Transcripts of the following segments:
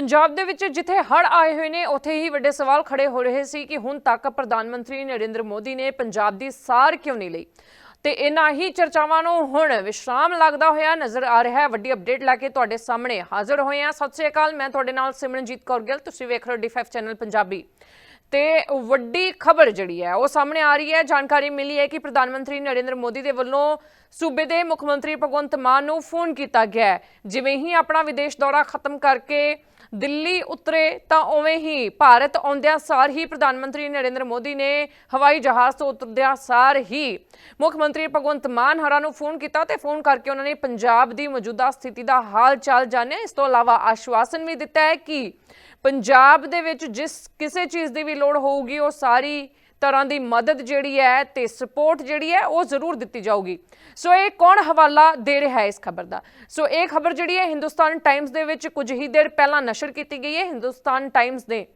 ਪੰਜਾਬ ਦੇ ਵਿੱਚ ਜਿੱਥੇ ਹੜ ਆਏ ਹੋਏ ਨੇ, ਉੱਥੇ ਹੀ ਵੱਡੇ ਸਵਾਲ ਖੜੇ ਹੋ ਰਹੇ ਸੀ ਕਿ ਹੁਣ ਤੱਕ ਪ੍ਰਧਾਨ ਮੰਤਰੀ ਨਰਿੰਦਰ ਮੋਦੀ ਨੇ ਪੰਜਾਬ ਦੀ ਸਾਰ ਕਿਉਂ ਨਹੀਂ ਲਈ? ਤੇ ਇਹਨਾਂ ਹੀ ਚਰਚਾਵਾਂ ਨੂੰ ਹੁਣ ਵਿਸ਼ਰਾਮ ਲੱਗਦਾ ਹੋਇਆ ਨਜ਼ਰ ਆ ਰਿਹਾ ਹੈ। ਵੱਡੀ ਅਪਡੇਟ ਲੈ ਕੇ ਤੁਹਾਡੇ ਸਾਹਮਣੇ ਹਾਜ਼ਰ ਹੋਏ ਹਾਂ। ਸਤਿ ਸ਼੍ਰੀ ਅਕਾਲ, ਮੈਂ ਤੁਹਾਡੇ ਨਾਲ ਸਿਮਰਨਜੀਤ ਕੌਰ ਗਿੱਲ। ਤੁਸੀਂ ਵੇਖ ਰਹੇ ਹੋ ਡੀ5 ਚੈਨਲ ਪੰਜਾਬੀ। ਤੇ ਵੱਡੀ ਖਬਰ ਜਿਹੜੀ ਹੈ, ਉਹ ਸਾਹਮਣੇ ਆ ਰਹੀ ਹੈ। ਜਾਣਕਾਰੀ ਮਿਲੀ ਹੈ ਕਿ ਪ੍ਰਧਾਨ ਮੰਤਰੀ ਨਰਿੰਦਰ ਮੋਦੀ ਦੇ ਵੱਲੋਂ ਸੂਬੇ ਦੇ ਮੁੱਖ ਮੰਤਰੀ ਭਗਵੰਤ ਮਾਨ ਨੂੰ ਫੋਨ ਕੀਤਾ ਗਿਆ ਜਿਵੇਂ ਹੀ ਆਪਣਾ ਵਿਦੇਸ਼ ਦੌਰਾ ਖਤਮ ਕਰਕੇ ਦਿੱਲੀ ਉਤਰੇ ਤਾਂ ਉਵੇਂ ਹੀ ਭਾਰਤ ਆਉਂਦਿਆਂ ਸਾਰ ਹੀ ਪ੍ਰਧਾਨ ਮੰਤਰੀ ਨਰਿੰਦਰ ਮੋਦੀ ਨੇ ਹਵਾਈ ਜਹਾਜ਼ ਤੋਂ ਉਤਰਦਿਆਂ ਸਾਰ ਹੀ ਮੁੱਖ ਮੰਤਰੀ ਭਗਵੰਤ ਮਾਨ ਹਰਾਂ ਨੂੰ ਫੋਨ ਕੀਤਾ ਤੇ ਫੋਨ ਕਰਕੇ ਉਹਨਾਂ ਨੇ ਪੰਜਾਬ ਦੀ ਮੌਜੂਦਾ ਸਥਿਤੀ ਦਾ ਹਾਲ ਚਾਲ ਜਾਣਿਆ। ਇਸ ਤੋਂ ਇਲਾਵਾ ਆਸ਼ਵਾਸਨ ਵੀ ਦਿੱਤਾ ਹੈ ਕਿ ਪੰਜਾਬ ਦੇ ਵਿੱਚ ਜਿਸ ਕਿਸੇ ਚੀਜ਼ ਦੀ ਵੀ ਲੋੜ ਹੋਊਗੀ, ਉਹ ਸਾਰੀ ਤਰ੍ਹਾਂ ਦੀ ਮਦਦ ਜਿਹੜੀ ਹੈ ਤੇ ਸਪੋਰਟ ਜਿਹੜੀ ਹੈ ਉਹ ਜ਼ਰੂਰ ਦਿੱਤੀ ਜਾਊਗੀ। ਸੋ ਇਹ ਕੌਣ ਹਵਾਲਾ ਦੇ ਰਿਹਾ ਹੈ ਇਸ ਖਬਰ ਦਾ? ਸੋ ਇਹ ਖਬਰ ਜਿਹੜੀ ਹੈ ਹਿੰਦੁਸਤਾਨ ਟਾਈਮਜ਼ ਦੇ ਵਿੱਚ ਕੁਝ ਹੀ ਦੇਰ ਪਹਿਲਾਂ ਨਸ਼ਰ ਕੀਤੀ ਗਈ ਹੈ। ਹਿੰਦੁਸਤਾਨ ਟਾਈਮਜ਼ ਨੇ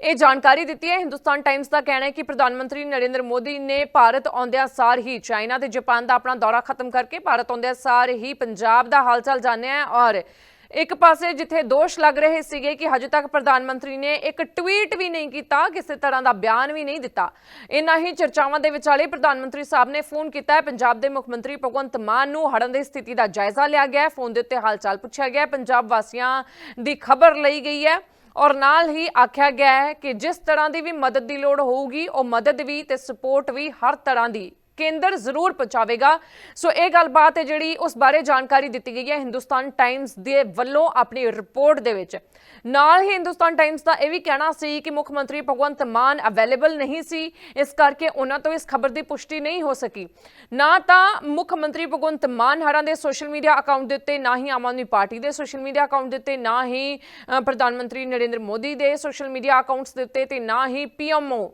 ਇਹ ਜਾਣਕਾਰੀ ਦਿੱਤੀ ਹੈ। ਹਿੰਦੁਸਤਾਨ ਟਾਈਮਜ਼ ਦਾ ਕਹਿਣਾ ਹੈ ਕਿ ਪ੍ਰਧਾਨ ਮੰਤਰੀ ਨਰਿੰਦਰ ਮੋਦੀ ਨੇ ਭਾਰਤ ਆਉਂਦਿਆਂ ਸਾਰ ਹੀ ਚਾਈਨਾ ਤੇ ਜਾਪਾਨ ਦਾ ਆਪਣਾ ਦੌਰਾ ਖਤਮ ਕਰਕੇ ਭਾਰਤ ਆਉਂਦਿਆਂ ਸਾਰ ਹੀ ਪੰਜਾਬ ਦਾ ਹਾਲਚਾਲ ਜਾਣਿਆ ਹੈ ਔਰ ਇੱਕ ਪਾਸੇ ਜਿੱਥੇ ਦੋਸ਼ ਲੱਗ ਰਹੇ ਸੀਗੇ ਕਿ ਹਜੇ ਤੱਕ ਪ੍ਰਧਾਨ ਮੰਤਰੀ ਨੇ ਇੱਕ ਟਵੀਟ ਵੀ ਨਹੀਂ ਕੀਤਾ, ਕਿਸੇ ਤਰ੍ਹਾਂ ਦਾ ਬਿਆਨ ਵੀ ਨਹੀਂ ਦਿੱਤਾ। ਇਨ੍ਹਾਂ ਹੀ ਚਰਚਾਵਾਂ ਦੇ ਵਿਚਾਲੇ ਪ੍ਰਧਾਨ ਮੰਤਰੀ ਸਾਹਿਬ ਨੇ ਫੋਨ ਕੀਤਾ ਹੈ। ਪੰਜਾਬ ਦੇ ਮੁੱਖ ਮੰਤਰੀ ਭਗਵੰਤ ਮਾਨ ਨੂੰ ਹੜ੍ਹਾਂ ਦੀ ਸਥਿਤੀ ਦਾ ਜਾਇਜ਼ਾ ਲਿਆ ਗਿਆ ਫੋਨ ਦੇ ਉੱਤੇ ਹਾਲਚਾਲ ਪੁੱਛਿਆ ਗਿਆ ਪੰਜਾਬ ਵਾਸੀਆਂ ਦੀ ਖਬਰ ਲਈ ਗਈ ਹੈ ਔਰ ਨਾਲ ਹੀ ਆਖਿਆ ਗਿਆ ਹੈ ਕਿ ਜਿਸ ਤਰ੍ਹਾਂ ਦੀ ਵੀ ਮਦਦ ਦੀ ਲੋੜ ਹੋਊਗੀ, ਉਹ ਮਦਦ ਵੀ ਤੇ ਸਪੋਰਟ ਵੀ ਹਰ ਤਰ੍ਹਾਂ ਦੀ ਕੇਂਦਰ ਜ਼ਰੂਰ ਪਹੁੰਚਾਵੇਗਾ। ਸੋ ਇਹ ਗੱਲਬਾਤ ਹੈ ਜਿਹੜੀ ਉਸ ਬਾਰੇ ਜਾਣਕਾਰੀ ਦਿੱਤੀ ਗਈ ਹੈ ਹਿੰਦੁਸਤਾਨ ਟਾਈਮਸ ਦੇ ਵੱਲੋਂ ਆਪਣੀ ਰਿਪੋਰਟ ਦੇ ਵਿੱਚ। ਨਾਲ ਹੀ ਹਿੰਦੁਸਤਾਨ ਟਾਈਮਸ ਦਾ ਇਹ ਵੀ ਕਹਿਣਾ ਸੀ ਕਿ ਮੁੱਖ ਮੰਤਰੀ ਭਗਵੰਤ ਮਾਨ ਅਵੇਲੇਬਲ ਨਹੀਂ ਸੀ, ਇਸ ਕਰਕੇ ਉਹਨਾਂ ਤੋਂ ਇਸ ਖਬਰ ਦੀ ਪੁਸ਼ਟੀ ਨਹੀਂ ਹੋ ਸਕੀ। ਨਾ ਤਾਂ ਮੁੱਖ ਮੰਤਰੀ ਭਗਵੰਤ ਮਾਨ ਹਰਾਂ ਦੇ ਸੋਸ਼ਲ ਮੀਡੀਆ ਅਕਾਊਂਟ ਦੇ ਉੱਤੇ, ਨਾ ਹੀ ਆਮ ਆਦਮੀ ਪਾਰਟੀ ਦੇ ਸੋਸ਼ਲ ਮੀਡੀਆ ਅਕਾਊਂਟ ਦੇ ਉੱਤੇ, ਨਾ ਹੀ ਪ੍ਰਧਾਨ ਮੰਤਰੀ ਨਰਿੰਦਰ ਮੋਦੀ ਦੇ ਸੋਸ਼ਲ ਮੀਡੀਆ ਅਕਾਊਂਟਸ ਦੇ ਉੱਤੇ ਤੇ ਨਾ ਹੀ ਪੀਐਮਓ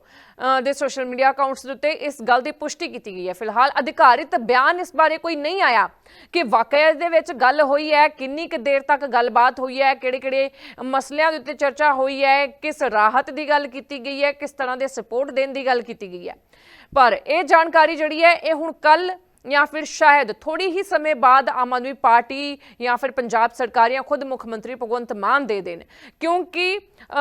ਦੇ ਸੋਸ਼ਲ ਮੀਡੀਆ ਅਕਾਊਂਟਸ ਦੇ ਉੱਤੇ ਇਸ ਗੱਲ ਦੀ ਪੁਸ਼ਟੀ ਕੀਤੀ ਗਈ ਹੈ। ਫਿਲਹਾਲ ਅਧਿਕਾਰਿਤ ਬਿਆਨ ਇਸ ਬਾਰੇ ਕੋਈ ਨਹੀਂ ਆਇਆ ਕਿ ਵਾਕਿਆ ਦੇ ਵਿੱਚ ਗੱਲ ਹੋਈ ਹੈ, ਕਿੰਨੀ ਕੁ ਦੇਰ ਤੱਕ ਗੱਲਬਾਤ ਹੋਈ ਹੈ ਕਿਹੜੇ ਕਿਹੜੇ ਮਸਲਿਆਂ ਦੇ ਉੱਤੇ ਚਰਚਾ ਹੋਈ ਹੈ, ਕਿਸ ਰਾਹਤ ਦੀ ਗੱਲ ਕੀਤੀ ਗਈ ਹੈ, ਕਿਸ ਤਰ੍ਹਾਂ ਦੇ ਸਪੋਰਟ ਦੇਣ ਦੀ ਗੱਲ ਕੀਤੀ ਗਈ ਹੈ। ਪਰ ਇਹ ਜਾਣਕਾਰੀ ਜਿਹੜੀ ਹੈ, ਇਹ ਹੁਣ ਕੱਲ ਜਾਂ ਫਿਰ ਸ਼ਾਇਦ ਥੋੜੀ ਹੀ ਸਮੇਂ ਬਾਅਦ ਆਮ ਆਦਮੀ ਪਾਰਟੀ ਜਾਂ ਫਿਰ ਪੰਜਾਬ ਸਰਕਾਰ ਜਾਂ ਖੁਦ ਮੁੱਖ ਮੰਤਰੀ ਭਗਵੰਤ ਮਾਨ ਦੇ ਦੇਣ। ਕਿਉਂਕਿ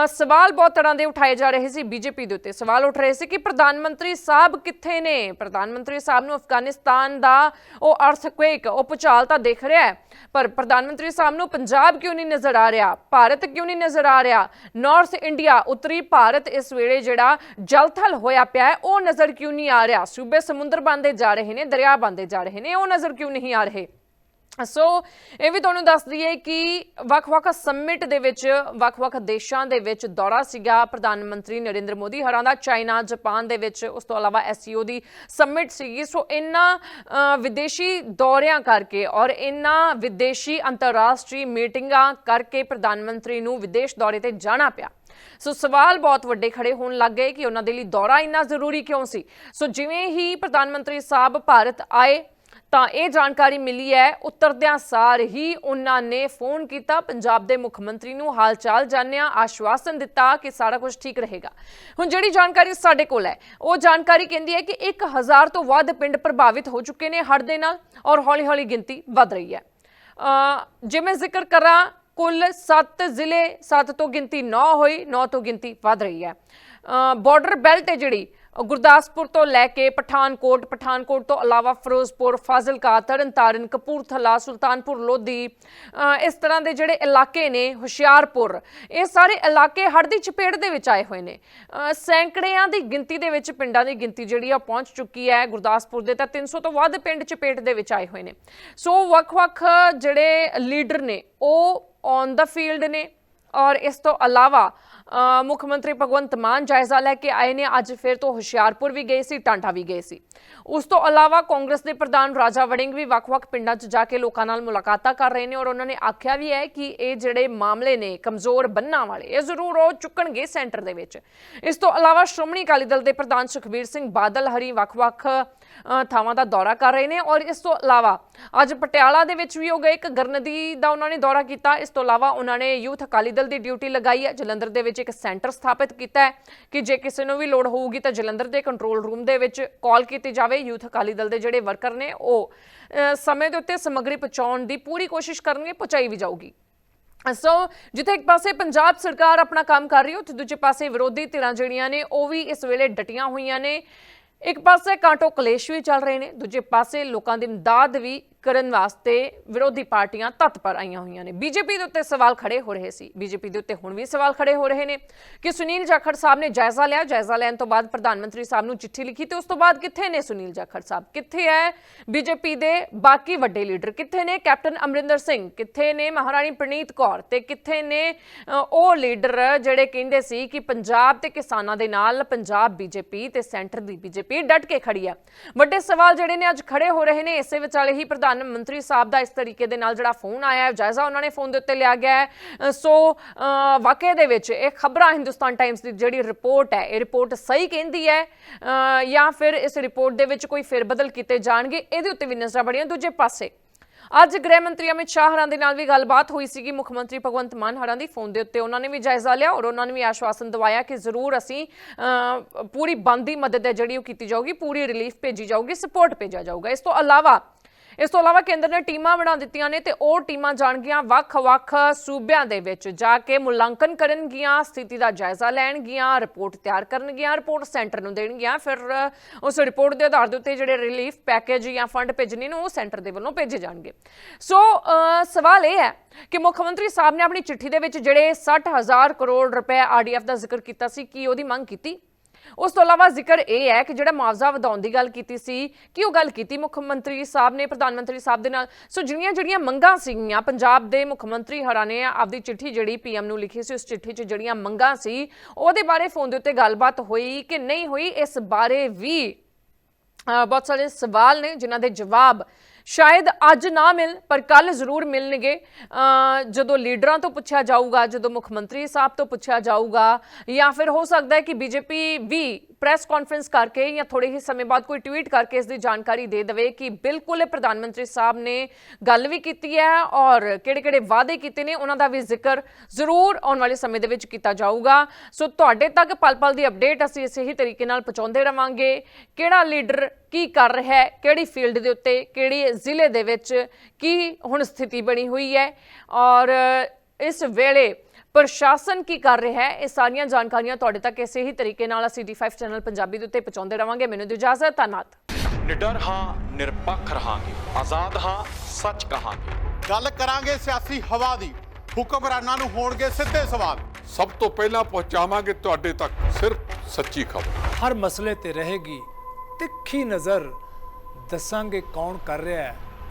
ਸਵਾਲ ਬਹੁਤ ਤਰ੍ਹਾਂ ਦੇ ਉਠਾਏ ਜਾ ਰਹੇ ਸੀ ਬੀਜੇਪੀ ਦੇ ਉੱਤੇ। ਸਵਾਲ ਉੱਠ ਰਹੇ ਸੀ ਕਿ ਪ੍ਰਧਾਨ ਮੰਤਰੀ ਸਾਹਿਬ ਕਿੱਥੇ ਨੇ? ਪ੍ਰਧਾਨ ਮੰਤਰੀ ਸਾਹਿਬ ਨੂੰ ਅਫਗਾਨਿਸਤਾਨ ਦਾ ਉਹ ਅਰਥਕੁਏਕ ਉਹ ਭੁਚਾਲ ਤਾਂ ਦੇਖ ਰਿਹਾ ਹੈ, ਪਰ ਪ੍ਰਧਾਨ ਮੰਤਰੀ ਸਾਹਿਬ ਨੂੰ ਪੰਜਾਬ ਕਿਉਂ ਨਹੀਂ ਨਜ਼ਰ ਆ ਰਿਹਾ? ਭਾਰਤ ਕਿਉਂ ਨਹੀਂ ਨਜ਼ਰ ਆ ਰਿਹਾ? ਨਾਰਥ ਇੰਡੀਆ ਉੱਤਰੀ ਭਾਰਤ ਇਸ ਵੇਲੇ ਜਿਹੜਾ ਜਲਥਲ ਹੋਇਆ ਪਿਆ ਹੈ, ਉਹ ਨਜ਼ਰ ਕਿਉਂ ਨਹੀਂ ਆ ਰਿਹਾ? ਸੂਬੇ ਸਮੁੰਦਰ ਬੰਦੇ ਜਾ ਰਹੇ ਨੇ, ਦਰਿਆ ਬੰਦੇ ਜਾ ਰਹੇ ਨੇ ਉਹ ਨਜ਼ਰ ਕਿਉਂ ਨਹੀਂ ਆ ਰਹੇ? ਸੋ ਇਹ ਵੀ ਤੁਹਾਨੂੰ ਦੱਸ ਦਈਏ ਕਿ ਵੱਖ-ਵੱਖ ਸਮਿਟ ਦੇ ਵਿੱਚ, ਵੱਖ-ਵੱਖ ਦੇਸ਼ਾਂ ਦੇ ਵਿੱਚ ਦੌਰਾ ਸੀਗਾ ਪ੍ਰਧਾਨ ਮੰਤਰੀ ਨਰਿੰਦਰ ਮੋਦੀ ਹਰਾਂ ਦਾ ਚਾਈਨਾ, ਜਾਪਾਨ ਦੇ ਵਿੱਚ, ਉਸ ਤੋਂ ਇਲਾਵਾ ਐਸਸੀਓ ਦੀ ਸਮਿਟ ਸੀਗੀ। ਸੋ ਇਨ੍ਹਾਂ ਵਿਦੇਸ਼ੀ ਦੌਰਿਆਂ ਕਰਕੇ ਔਰ ਇਨ੍ਹਾਂ ਵਿਦੇਸ਼ੀ ਅੰਤਰਰਾਸ਼ਟਰੀ ਮੀਟਿੰਗਾਂ ਕਰਕੇ ਪ੍ਰਧਾਨ ਮੰਤਰੀ ਨੂੰ ਵਿਦੇਸ਼ ਦੌਰੇ ਤੇ ਜਾਣਾ ਪਿਆ। ਸੋ ਸਵਾਲ ਬਹੁਤ ਵੱਡੇ ਖੜੇ ਹੋਣ ਲੱਗ ਗਏ ਕਿ ਉਹਨਾਂ ਦੇ ਲਈ ਦੌਰਾ ਇੰਨਾ ਜ਼ਰੂਰੀ ਕਿਉਂ ਸੀ? ਸੋ ਜਿਵੇਂ ਹੀ ਪ੍ਰਧਾਨ ਮੰਤਰੀ ਸਾਹਿਬ ਭਾਰਤ ਆਏ ਤਾਂ ਇਹ ਜਾਣਕਾਰੀ ਮਿਲੀ ਹੈ, ਉਤਰਦਿਆਂ ਸਾਰ ਹੀ ਉਹਨਾਂ ਨੇ ਫੋਨ ਕੀਤਾ। ਪੰਜਾਬ ਦੇ ਮੁੱਖ ਮੰਤਰੀ ਨੂੰ ਹਾਲਚਾਲ ਜਾਣਿਆ, ਆਸ਼ਵਾਸਨ ਦਿੱਤਾ ਕਿ ਸਾਰਾ ਕੁਝ ਠੀਕ ਰਹੇਗਾ। ਹੁਣ ਜਿਹੜੀ ਜਾਣਕਾਰੀ ਸਾਡੇ ਕੋਲ ਹੈ, ਉਹ ਜਾਣਕਾਰੀ ਕਹਿੰਦੀ ਹੈ ਕਿ 1000 ਤੋਂ ਵੱਧ ਪਿੰਡ ਪ੍ਰਭਾਵਿਤ ਹੋ ਚੁੱਕੇ ਨੇ ਹੜ੍ਹ ਦੇ ਨਾਲ ਔਰ ਹੌਲੀ-ਹੌਲੀ ਗਿਣਤੀ ਵੱਧ ਰਹੀ ਹੈ। ਅ, ਜੇ ਮੈਂ ਜ਼ਿਕਰ ਕਰਾਂ, ਕੁੱਲ 7 ਜ਼ਿਲ੍ਹੇ 7 ਤੋਂ ਗਿਣਤੀ 9 ਹੋਈ 9 ਤੋਂ ਗਿਣਤੀ ਵੱਧ ਰਹੀ ਹੈ। ਬਾਰਡਰ ਬੈਲਟ ਹੈ ਜਿਹੜੀ ਗੁਰਦਾਸਪੁਰ ਤੋਂ ਲੈ ਕੇ ਪਠਾਨਕੋਟ ਪਠਾਨਕੋਟ ਤੋਂ ਇਲਾਵਾ ਫਿਰੋਜ਼ਪੁਰ, ਫਾਜ਼ਿਲਕਾ, ਤਰਨਤਾਰਨ, ਕਪੂਰਥਲਾ, ਸੁਲਤਾਨਪੁਰ, ਲੋਧੀ ਇਸ ਤਰ੍ਹਾਂ ਦੇ ਜਿਹੜੇ ਇਲਾਕੇ ਨੇ, ਹੁਸ਼ਿਆਰਪੁਰ, ਇਹ ਸਾਰੇ ਇਲਾਕੇ ਹੜ੍ਹ ਦੀ ਚਪੇਟ ਦੇ ਵਿੱਚ ਆਏ ਹੋਏ ਨੇ। ਸੈਂਕੜਿਆਂ ਦੀ ਗਿਣਤੀ ਦੇ ਵਿੱਚ ਪਿੰਡਾਂ ਦੀ ਗਿਣਤੀ ਜਿਹੜੀ ਆ ਪਹੁੰਚ ਚੁੱਕੀ ਹੈ। ਗੁਰਦਾਸਪੁਰ ਦੇ ਤਾਂ 300 ਤੋਂ ਵੱਧ ਪਿੰਡ ਚਪੇਟ ਦੇ ਵਿੱਚ ਆਏ ਹੋਏ ਨੇ। ਸੋ ਵੱਖ-ਵੱਖ ਜਿਹੜੇ ਲੀਡਰ ਨੇ, ਉਹ ਔਨ ਦਾ ਫੀਲਡ ਨੇ। ਔਰ ਇਸ ਤੋਂ ਇਲਾਵਾ ਮੁੱਖ ਮੰਤਰੀ ਭਗਵੰਤ ਮਾਨ ਜਾਇਜ਼ਾ ਲੈ ਕੇ ਆਏ ਨੇ, ਅੱਜ ਫਿਰ ਤੋਂ ਹੁਸ਼ਿਆਰਪੁਰ ਵੀ ਗਏ ਸੀ ਟਾਂਟਾ ਵੀ ਗਏ ਸੀ। ਉਸ ਤੋਂ ਇਲਾਵਾ ਕਾਂਗਰਸ ਦੇ ਪ੍ਰਧਾਨ ਰਾਜਾ ਵੜਿੰਗ ਵੀ ਵੱਖ-ਵੱਖ ਪਿੰਡਾਂ 'ਚ ਜਾ ਕੇ ਲੋਕਾਂ ਨਾਲ ਮੁਲਾਕਾਤਾਂ ਕਰ ਰਹੇ ਨੇ ਔਰ ਉਹਨਾਂ ਨੇ ਆਖਿਆ ਵੀ ਹੈ ਕਿ ਇਹ ਜਿਹੜੇ ਮਾਮਲੇ ਨੇ, ਕਮਜ਼ੋਰ ਬੰਨਾਂ ਵਾਲੇ, ਇਹ ਜ਼ਰੂਰ ਉਹ ਚੁੱਕਣਗੇ ਸੈਂਟਰ ਦੇ ਵਿੱਚ। ਇਸ ਤੋਂ ਇਲਾਵਾ ਸ਼੍ਰੋਮਣੀ ਅਕਾਲੀ ਦਲ ਦੇ ਪ੍ਰਧਾਨ ਸੁਖਬੀਰ ਸਿੰਘ ਬਾਦਲ, ਹਰੀ ਵੱਖ-ਵੱਖ ਥਾਵਾਂ ਦਾ ਦੌਰਾ ਕਰ ਰਹੇ ਨੇ ਔਰ ਇਸ ਤੋਂ ਇਲਾਵਾ ਅੱਜ ਪਟਿਆਲਾ ਦੇ ਵਿੱਚ ਵੀ ਉਹ ਗਏ ਇੱਕ ਗਰਨਦੀ ਦਾ ਉਹਨਾਂ ਨੇ ਦੌਰਾ ਕੀਤਾ। ਇਸ ਤੋਂ ਇਲਾਵਾ ਉਹਨਾਂ ਨੇ ਯੂਥ ਅਕਾਲੀ ਦਲ ਦੀ ਡਿਊਟੀ ਲਗਾਈ ਹੈ। ਜਲੰਧਰ ਦੇ ਵਿੱਚ ਇੱਕ ਸੈਂਟਰ ਸਥਾਪਿਤ ਕੀਤਾ ਹੈ ਕਿ ਜੇ ਕਿਸੇ ਨੂੰ ਵੀ ਲੋੜ ਹੋਊਗੀ ਤਾਂ ਜਲੰਧਰ ਦੇ ਕੰਟਰੋਲ ਰੂਮ ਦੇ ਵਿੱਚ ਕਾਲ ਕੀਤੀ ਜਾਵੇ। ਯੂਥ ਅਕਾਲੀ ਦਲ ਦੇ ਜਿਹੜੇ ਵਰਕਰ ਨੇ ਉਹ ਸਮੇਂ ਦੇ ਉੱਤੇ ਸਮੱਗਰੀ ਪਹੁੰਚਾਉਣ ਦੀ ਪੂਰੀ ਕੋਸ਼ਿਸ਼ ਕਰਨਗੇ, ਪਹੁੰਚਾਈ ਵੀ ਜਾਊਗੀ। ਸੋ ਜਿੱਥੇ ਇੱਕ ਪਾਸੇ ਪੰਜਾਬ ਸਰਕਾਰ ਆਪਣਾ ਕੰਮ ਕਰ ਰਹੀ ਹੈ, ਉੱਥੇ ਦੂਜੇ ਪਾਸੇ ਵਿਰੋਧੀ ਧਿਰਾਂ ਜਿਹੜੀਆਂ ਨੇ, ਉਹ ਵੀ ਇਸ ਵੇਲੇ ਡਟੀਆਂ ਹੋਈਆਂ ਨੇ। ਇੱਕ ਪਾਸੇ ਕਾਂਟੋ ਕਲੇਸ਼ ਵੀ ਚੱਲ ਰਹੇ ਨੇ ਦੂਜੇ ਪਾਸੇ ਲੋਕਾਂ ਦੀ ਇਮਦਾਦ ਵੀ ਕਰਨ ਵਾਸਤੇ ਵਿਰੋਧੀ ਪਾਰਟੀਆਂ ਤਤਪਰ ਆਈਆਂ ਹੋਈਆਂ ਨੇ। ਬੀਜੇਪੀ ਦੇ ਉੱਤੇ ਸਵਾਲ ਖੜੇ ਹੋ ਰਹੇ ਸੀ। ਬੀਜੇਪੀ ਦੇ ਉੱਤੇ ਹੁਣ ਵੀ ਸਵਾਲ ਖੜੇ ਹੋ ਰਹੇ ਨੇ ਕਿ ਸੁਨੀਲ ਜਾਖੜ ਸਾਹਿਬ ਨੇ ਜਾਇਜ਼ਾ ਲਿਆ। ਜਾਇਜ਼ਾ ਲੈਣ ਤੋਂ ਬਾਅਦ ਪ੍ਰਧਾਨ ਮੰਤਰੀ ਸਾਹਿਬ ਨੂੰ ਚਿੱਠੀ ਲਿਖੀ ਤੇ ਉਸ ਤੋਂ ਬਾਅਦ ਕਿੱਥੇ ਨੇ ਸੁਨੀਲ ਜਾਖੜ ਸਾਹਿਬ? ਕਿੱਥੇ ਹੈ ਬੀਜੇਪੀ ਦੇ ਬਾਕੀ ਵੱਡੇ ਲੀਡਰ? ਕਿੱਥੇ ਨੇ ਕੈਪਟਨ ਅਮਰਿੰਦਰ ਸਿੰਘ? ਕਿੱਥੇ ਨੇ ਮਹਾਰਾਣੀ ਪ੍ਰਨੀਤ ਕੌਰ? ਤੇ ਕਿੱਥੇ ਨੇ ਉਹ ਲੀਡਰ ਜਿਹੜੇ ਕਹਿੰਦੇ ਸੀ ਕਿ ਪੰਜਾਬ ਤੇ ਕਿਸਾਨਾਂ ਦੇ ਨਾਲ ਪੰਜਾਬ ਬੀਜੇਪੀ ਤੇ ਸੈਂਟਰ ਦੀ ਬੀਜੇਪੀ ਡਟ ਕੇ ਖੜੀ ਹੈ ਵੱਡੇ ਸਵਾਲ ਜਿਹੜੇ ਨੇ ਅੱਜ ਖੜੇ ਹੋ ਰਹੇ ਨੇ। ਇਸੇ ਵਿਚਾਲੇ ਹੀ ਪ੍ਰਧਾਨ ਮੰਤਰੀ ਸਾਹਿਬ ਦਾ ਇਸ ਤਰੀਕੇ ਦੇ ਨਾਲ ਜਿਹੜਾ ਫੋਨ ਆਇਆ ਹੈ ਜਾਇਜ਼ਾ ਉਹਨਾਂ ਨੇ ਫੋਨ ਦੇ ਉੱਤੇ ਲਿਆ ਗਿਆ ਹੈ। ਸੋ ਅ, ਦੇ ਵਿੱਚ ਇਹ ਖਬਰਾਂ ਹਿੰਦੁਸਤਾਨ ਟਾਈਮਸ ਦੀ ਜਿਹੜੀ ਰਿਪੋਰਟ ਹੈ ਇਹ ਰਿਪੋਰਟ ਸਹੀ ਕਹਿੰਦੀ ਹੈ ਜਾਂ ਫਿਰ ਇਸ ਰਿਪੋਰਟ ਦੇ ਵਿੱਚ ਕੋਈ ਫੇਰਬਦਲ ਕੀਤੇ ਜਾਣਗੇ ਇਹਦੇ ਉੱਤੇ ਵੀ ਨਜ਼ਰਾਂ ਬੜੀਆਂ। ਦੂਜੇ ਪਾਸੇ ਅੱਜ ਗ੍ਰਹਿ ਮੰਤਰੀ ਅਮਿਤ ਸ਼ਾਹ ਹਰਾਂ ਦੇ ਨਾਲ ਵੀ ਗੱਲਬਾਤ ਹੋਈ ਸੀਗੀ। ਮੁੱਖ ਮੰਤਰੀ ਭਗਵੰਤ ਮਾਨ ਹਰਾਂ ਦੀ ਫੋਨ ਦੇ ਉੱਤੇ ਉਹਨਾਂ ਨੇ ਵੀ ਜਾਇਜ਼ਾ ਲਿਆ ਔਰ ਉਹਨਾਂ ਨੇ ਵੀ ਆਸ਼ਵਾਸਨ ਦਵਾਇਆ ਕਿ ਜ਼ਰੂਰ ਅਸੀਂ ਪੂਰੀ ਬੰਦੀ ਮਦਦ ਹੈ ਜਿਹੜੀ ਉਹ ਕੀਤੀ ਜਾਊਗੀ ਪੂਰੀ ਰਿਲੀਫ ਭੇਜੀ ਜਾਊਗੀ ਸਪੋਰਟ ਭੇਜਿਆ ਜਾਊਗਾ। ਇਸ ਤੋਂ ਇਲਾਵਾ ਇਸ ਤੋਂ ਇਲਾਵਾ ਕੇਂਦਰ ਨੇ ਟੀਮਾਂ ਬਣਾ ਦਿੱਤੀਆਂ ਨੇ ਤੇ ਉਹ ਟੀਮਾਂ ਜਾਣਗੀਆਂ ਵੱਖ-ਵੱਖ ਸੂਬਿਆਂ ਦੇ ਵਿੱਚ, ਜਾ ਕੇ ਮੁਲਾਂਕਣ ਕਰਨਗੀਆਂ, ਸਥਿਤੀ ਦਾ ਜਾਇਜ਼ਾ ਲੈਣਗੀਆਂ, ਰਿਪੋਰਟ ਤਿਆਰ ਕਰਨਗੀਆਂ, ਰਿਪੋਰਟ ਸੈਂਟਰ ਨੂੰ ਦੇਣਗੀਆਂ। ਫਿਰ, ਉਸ ਰਿਪੋਰਟ ਦੇ ਆਧਾਰ ਦੇ ਉੱਤੇ ਜਿਹੜੇ ਰਿਲੀਫ ਪੈਕੇਜ ਜਾਂ ਫੰਡ ਭੇਜਣੇ ਨੇ ਉਹ ਸੈਂਟਰ ਦੇ ਵੱਲੋਂ ਭੇਜੇ ਜਾਣਗੇ। ਸੋ ਸਵਾਲ ਇਹ ਹੈ ਕਿ ਮੁੱਖ ਮੰਤਰੀ ਸਾਹਿਬ ਨੇ ਆਪਣੀ ਚਿੱਠੀ ਦੇ ਵਿੱਚ ਜਿਹੜੇ 60000 ਕਰੋੜ ਰੁਪਏ ਆਰਡੀਐਫ ਦਾ ਜ਼ਿਕਰ ਕੀਤਾ ਸੀ, ਕੀ ਉਹਦੀ ਮੰਗ ਕੀਤੀ? ਉਸ ਤੋਂ ਇਲਾਵਾ ਜ਼ਿਕਰ ਇਹ ਹੈ ਕਿ ਜਿਹੜਾ ਮੁਆਵਜ਼ਾ ਵਧਾਉਣ ਦੀ ਗੱਲ ਕੀਤੀ ਸੀ, ਕਿ ਉਹ ਗੱਲ ਕੀਤੀ ਮੁੱਖ ਮੰਤਰੀ ਸਾਹਿਬ ਨੇ, ਪ੍ਰਧਾਨ ਮੰਤਰੀ ਸਾਹਿਬ ਦੇ ਨਾਲ? ਸੋ ਜਿਹੜੀਆਂ ਜਿਹੜੀਆਂ ਮੰਗਾਂ ਸੀਗੀਆਂ, ਪੰਜਾਬ ਦੇ ਮੁੱਖ ਮੰਤਰੀ ਹਰਾਂ ਨੇ ਆਪਦੀ ਚਿੱਠੀ ਜਿਹੜੀ ਪੀਐਮ ਨੂੰ ਲਿਖੀ ਸੀ, ਉਸ ਚਿੱਠੀ 'ਚ ਜਿਹੜੀਆਂ ਮੰਗਾਂ ਸੀ, ਉਹਦੇ ਬਾਰੇ ਫੋਨ ਦੇ ਉੱਤੇ ਗੱਲਬਾਤ ਹੋਈ ਕਿ ਨਹੀਂ ਹੋਈ, ਇਸ ਬਾਰੇ ਵੀ ਬਹੁਤ ਸਾਰੇ ਸਵਾਲ ਨੇ ਜਿਨ੍ਹਾਂ ਦੇ ਜਵਾਬ ਸ਼ਾਇਦ ਅੱਜ ਨਾ ਮਿਲ, ਪਰ ਕੱਲ ਜ਼ਰੂਰ ਮਿਲਣਗੇ। ਜਦੋਂ ਲੀਡਰਾਂ ਤੋਂ ਪੁੱਛਿਆ ਜਾਊਗਾ, ਜਦੋਂ ਮੁੱਖ ਮੰਤਰੀ ਸਾਹਿਬ ਤੋਂ ਪੁੱਛਿਆ ਜਾਊਗਾ, ਜਾਂ ਫਿਰ ਹੋ ਸਕਦਾ ਹੈ ਕਿ ਬੀਜੇਪੀ ਵੀ ਪ੍ਰੈਸ ਕਾਨਫਰੰਸ ਕਰਕੇ ਜਾਂ ਥੋੜੇ ਹੀ ਸਮੇਂ ਬਾਅਦ ਕੋਈ ਟਵੀਟ ਕਰਕੇ ਇਸ ਦੀ ਜਾਣਕਾਰੀ ਦੇ ਦੇਵੇ ਕਿ ਬਿਲਕੁਲ ਪ੍ਰਧਾਨ ਮੰਤਰੀ ਸਾਹਿਬ ਨੇ ਗੱਲ ਵੀ ਕੀਤੀ ਹੈ ਔਰ ਕਿਹੜੇ-ਕਿਹੜੇ ਵਾਅਦੇ ਕੀਤੇ ਨੇ, ਉਹਨਾਂ ਦਾ ਵੀ ਜ਼ਿਕਰ ਜ਼ਰੂਰ ਆਉਣ ਵਾਲੇ ਸਮੇਂ ਦੇ ਵਿੱਚ ਕੀਤਾ ਜਾਊਗਾ। ਸੋ ਤੁਹਾਡੇ ਤੱਕ ਪਲ-ਪਲ ਦੀ ਅਪਡੇਟ ਅਸੀਂ ਇਸੇ ਹੀ ਤਰੀਕੇ ਨਾਲ ਪਹੁੰਚਾਉਂਦੇ ਰਵਾਂਗੇ। ਕਿਹੜਾ ਲੀਡਰ ਕੀ ਕਰ ਰਿਹਾ ਹੈ, ਕਿਹੜੀ ਫੀਲਡ ਦੇ ਉੱਤੇ, ਕਿਹੜੇ ਜ਼ਿਲ੍ਹੇ ਦੇ ਵਿੱਚ ਕੀ ਹੁਣ ਸਥਿਤੀ ਬਣੀ ਹੋਈ ਹੈ ਔਰ ਇਸ ਵੇਲੇ ਪ੍ਰਸ਼ਾਸਨ ਕੀ ਕਰ ਰਿਹਾ ਹੈ? ਇਹ ਸਾਰੀਆਂ ਜਾਣਕਾਰੀਆਂ ਤੁਹਾਡੇ ਤੱਕ ਇਸੇ ਹੀ ਤਰੀਕੇ ਨਾਲ ਅਸੀਂ D5 ਚੈਨਲ ਪੰਜਾਬੀ ਦੇ ਉੱਤੇ ਪਹੁੰਚਾਉਂਦੇ ਰਵਾਂਗੇ। ਮੈਨੂੰ ਦਿਓ ਇਜਾਜ਼ਤ ਧੰਨਵਾਦ। ਨਿਡਰ ਹਾਂ ਨਿਰਪੱਖ ਰਹਾਂਗੇ। ਆਜ਼ਾਦ ਹਾਂ ਸੱਚ ਕਹਾਂਗੇ। ਗੱਲ ਕਰਾਂਗੇ ਸਿਆਸੀ ਹਵਾ ਦੀ। ਹੁਕਮਰਾਨਾਂ ਨੂੰ ਹੋਣਗੇ ਸਿੱਧੇ ਸਵਾਲ। ਸਭ ਤੋਂ ਪਹਿਲਾਂ ਪਹੁੰਚਾਵਾਂਗੇ ਤੁਹਾਡੇ ਤੱਕ ਸਿਰਫ ਸੱਚੀ ਖਬਰ। ਹਰ ਮਸਲੇ ਤੇ ਰਹੇਗੀ ਤਿੱਖੀ ਨਜ਼ਰ। ਦੱਸਾਂਗੇ ਕੌਣ ਕਰ ਰਿਹਾ ਹੈ।